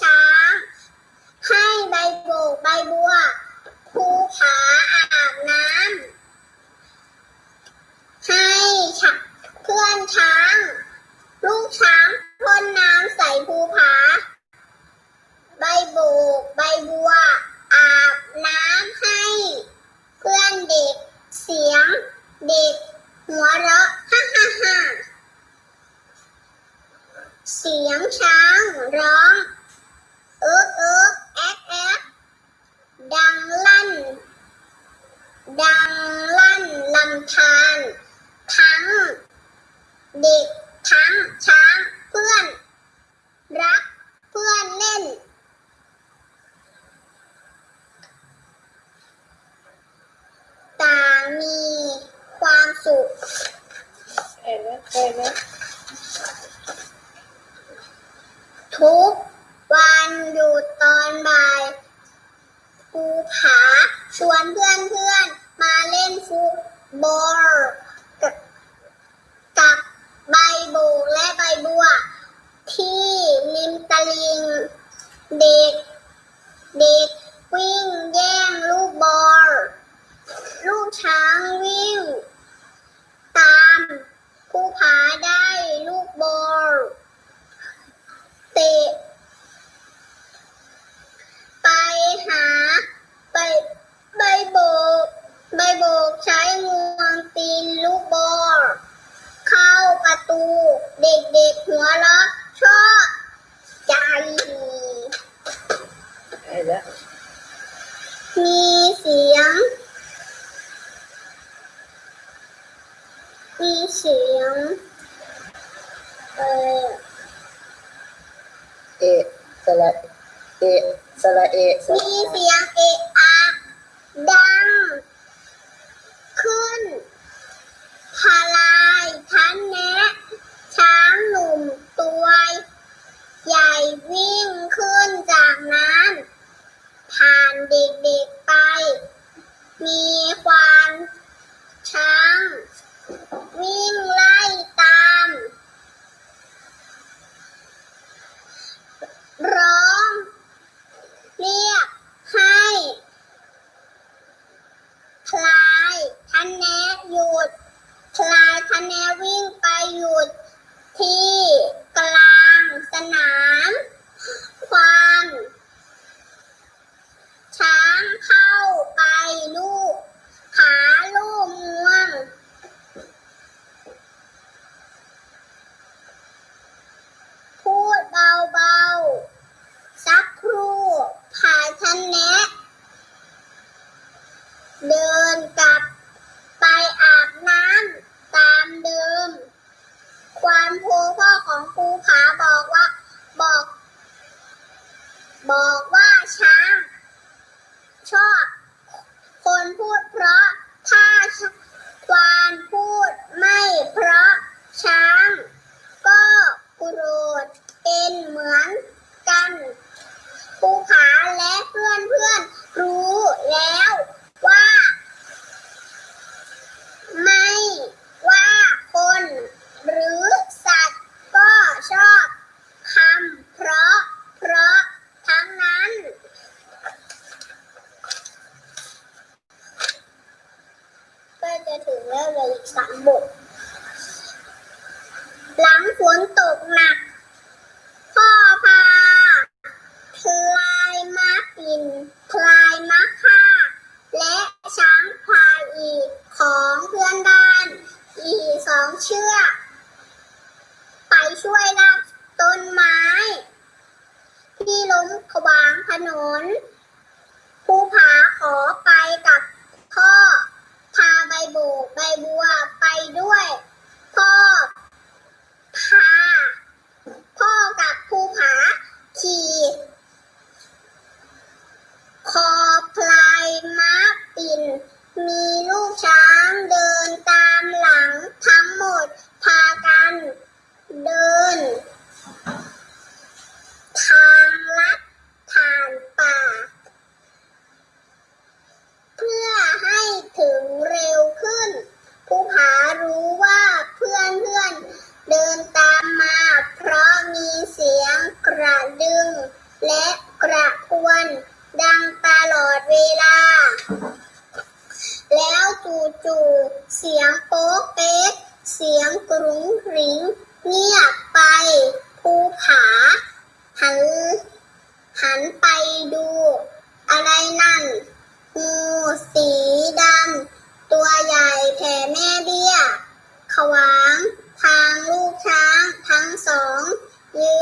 ช้างให้ใบโบกใบบัว ภูผาอาบน้ำ ให้ฉะเพื่อนช้าง ลูกช้างพ่นน้ำใส่ภูผา ใบโบกใบบัว อาบน้ำให้ เพื่อนเด็กเสียงเด็กหัวเราะฮ่าฮ่าฮ่าเสียงช้างร้อง เอิ๊กเอิ๊กแอ๊กแอ๊กดังลั่น ดังลั่นลำธารทั้ง เด็กทั้งช้างเพื่อน รักเพื่อนเล่น ต่างมีความสุขเห็นไหมเห็นไหม ทุกวันหยุดตอนบ่ายภูผาชวนเพื่อนเพื่อนๆมาเล่นฟุตบอลกับกับใบโบกและใบบัว ที่ริมตลิ่ง เด็ก เด็กวิ่งแย่งลูกบอล ลูกช้างวิ่ง ตามภูผาได้ลูกบอล เตะ ไปหาใบใบโบกใบโบกใช้งวงตีนลูกบอล เข้าประตู เด็กๆหัวเราะชอบใจ มีเสียง มีเสียง เออเอะสระเอะสระเอะสระมีเสียงเอะอะดัง แล้ เดิน ทางลัดผ่านป่า เพื่อให้ถึงเร็วขึ้นผู้ผารู้ว่าเพื่อนเพื่อนเดินตามมา เพราะมีเสียงกระดึง และกระควน ดังตลอดเวลา แล้วจู่ๆเสียงโป๊กเป๊กเสียงกรุงริง เงียบไปภูผา หัน หันไปดู อะไรนั่น งูสีดำ ตัวใหญ่แผ่แม่เบี้ย ขวาง ทางลูกช้างทั้งสองยืน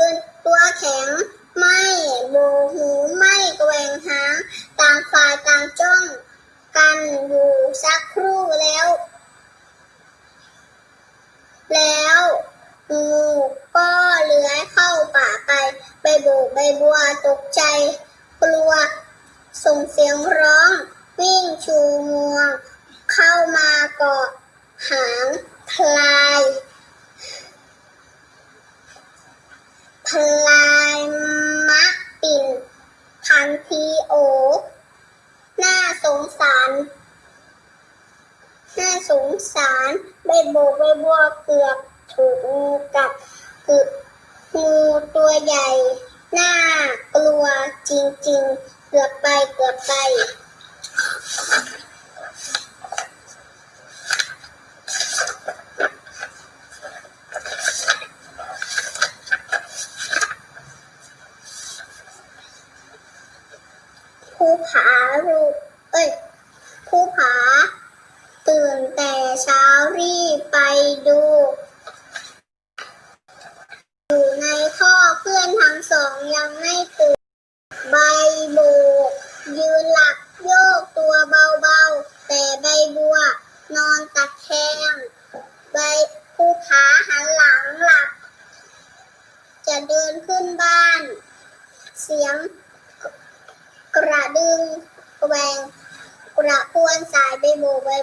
เข้ามาเกาะหางพลายพลายมะปิ่นทันทีโอ น่าสงสาร น่าสงสารใบโบกใบบัวเกือบถูกงูกัดกึงูตัวใหญ่ น่ากลัวจริงๆ เกือบไปเกือบไป ภู ผาลูกเอ้ยภูผา ตื่นแต่เช้ารีบไปดู อยู่ในท่อเพื่อนทั้งสองยังไม่ตื่น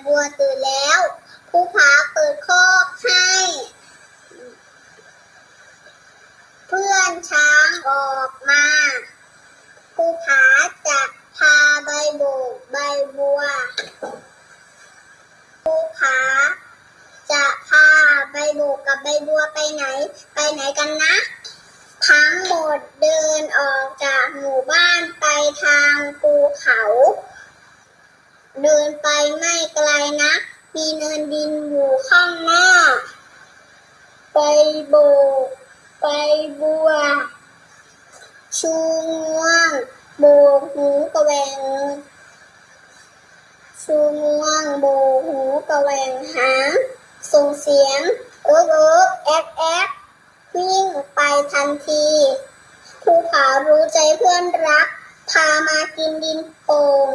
บัวตื่นแล้ว ผู้ผาเปิดคอกให้ เพื่อนช้างออกมาผู้ผาจะพาใบโบกใบบัวผู้ผาจะพาใบโบกกับใบบัวไปไหน ไปไหนกันนะ ทั้งหมดเดินออกจากหมู่บ้านไปทางภูเขา เดินไปไม่ไกลนะมีเนินดินอยู่ข้างหน้า ไปโบกไปบัว ชูงวงโบกหูกระแวงชูงวงโบกหูกระแวงหางส่งเสียงเอิ๊กเอิ๊กแอ๊กแอ๊กวิ่งไปทันทีภูเขารู้ใจเพื่อนรัก พามากินดินโป่ง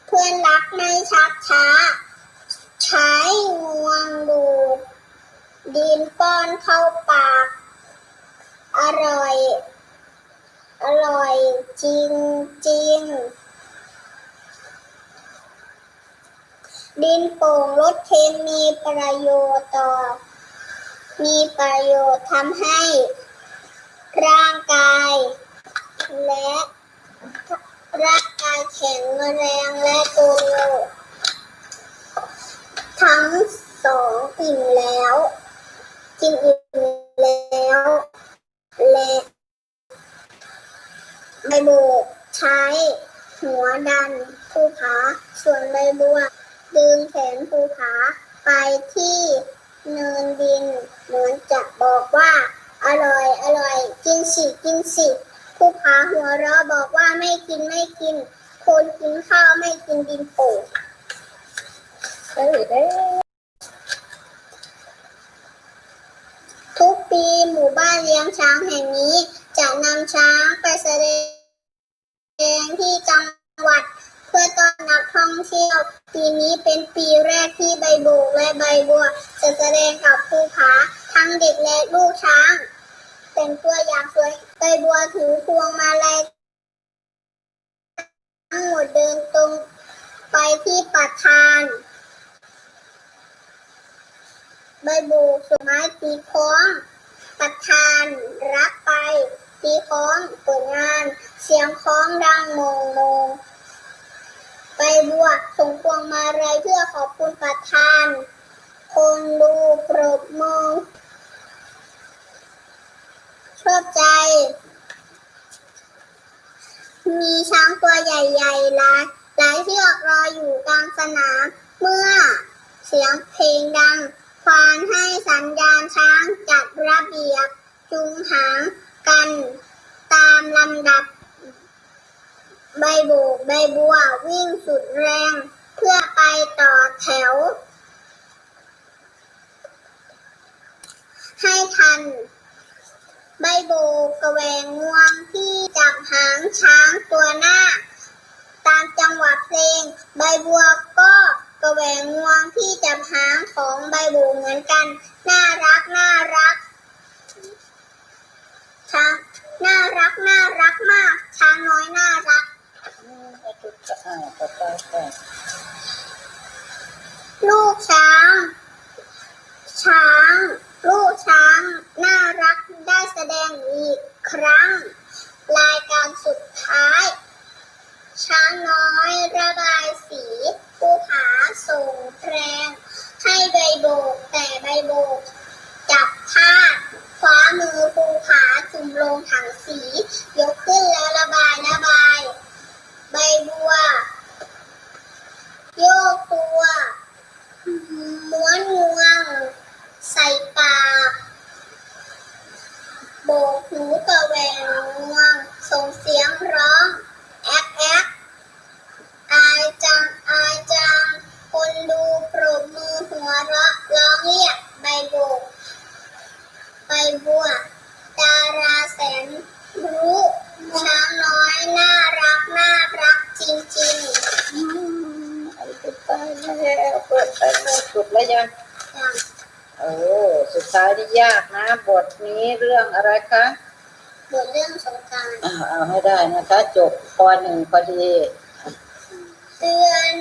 เพื่อนรักไม่ชักช้า ใช้งวงดูด ดินป้อนเข้าปาก อร่อย อร่อยจริงจริงดินโป่งลดเค็มมีประโยชน์ต่อ มีประโยชน์ทำให้ ร่างกาย และร่างกายแข็งแรงและโตเร็วทั้งสองอิ่มแล้วกินอิ่มแล้วและใบโบกใช้หัวดันภูผาส่วนใบบัวดึงแขนภูผาไปที่เนินดินเหมือนจะบอกว่า อร่อยอร่อย กินสิกินสิภูผาหัวเราะบอกว่าไม่กินไม่กิน คนกินข้าวไม่กินดินโป่งเอ้ยเด้อทุกปีหมู่บ้านเลี้ยงช้างแห่งนี้ จะนำช้างไปแสดงที่จังหวัด เพื่อต้อนรับท่องเที่ยว ปีนี้เป็นปีแรกที่ใบโบกและใบบัว จะแสดงกับภูผาทั้งเด็กและลูกช้าง เป็นตัวอย่างสวยใบบัวถือพวงมาลัย ทั้งหมดเดินตรงไปที่ประธานใบบกสุดไม้ตีค้อง ประธานรับไปตีค้องเปิดงาน เสียงค้องดังโมงโมงใบบัวส่งพวงมาลัยเพื่อขอบคุณประธาน คนดูปรบมือชอบใจ ช้างตัวใหญ่ๆหลายหลายเชือกรออยู่กลางสนาม เมื่อเสียงเพลงดังควานให้สัญญาณช้างจัดระเบียบจุงหางกันตามลำดับ ใบโบกใบบัววิ่งสุดแรง เพื่อไปต่อแถว ให้ทัน ใบโบกกระแวงงวงที่ จับหางช้างตัวหน้า ตามจังหวะเพลง ใบบัวก็กระแวงงวงที่จับหางของใบโบกเหมือนกัน น่ารักน่ารักช้างน่ารักน่ารักมาก ช้างน้อยน่ารักลูกช้าง ช้าง ลูกช้าง น่ารักได้แสดงอีกครั้ง การสุดท้าย ช้างน้อยระบายสีภูผาส่งแพรงให้ใบโบกแต่ใบโบก จับผ้าคว้ามือภูผาจุ่มลงถังสี ยกขึ้นแล้วระบายระบาย ใบบัว โยกตัวม้วนงวง ใส่ปากโบกหูกระแหวงงวง ส่งเสียงร้องแอ๊กแอ๊กอายจังอายจัง คนดูปรบมือหัวเราะร้องเรียกใบโบกใบบัว ดาราแสนรู้ช้างน้อยน่ารักน่ารักจริงอืมไอ้จุดไปแล้วเปิดไปเลยจุดแล้วยังย่างเออสุดท้ายนี่ยากนะ บทนี้เรื่องอะไรคะ บทเรื่องสงกรารอ่าเอาให้ได้นะคะ จบปหนึ่งพอดีเดือน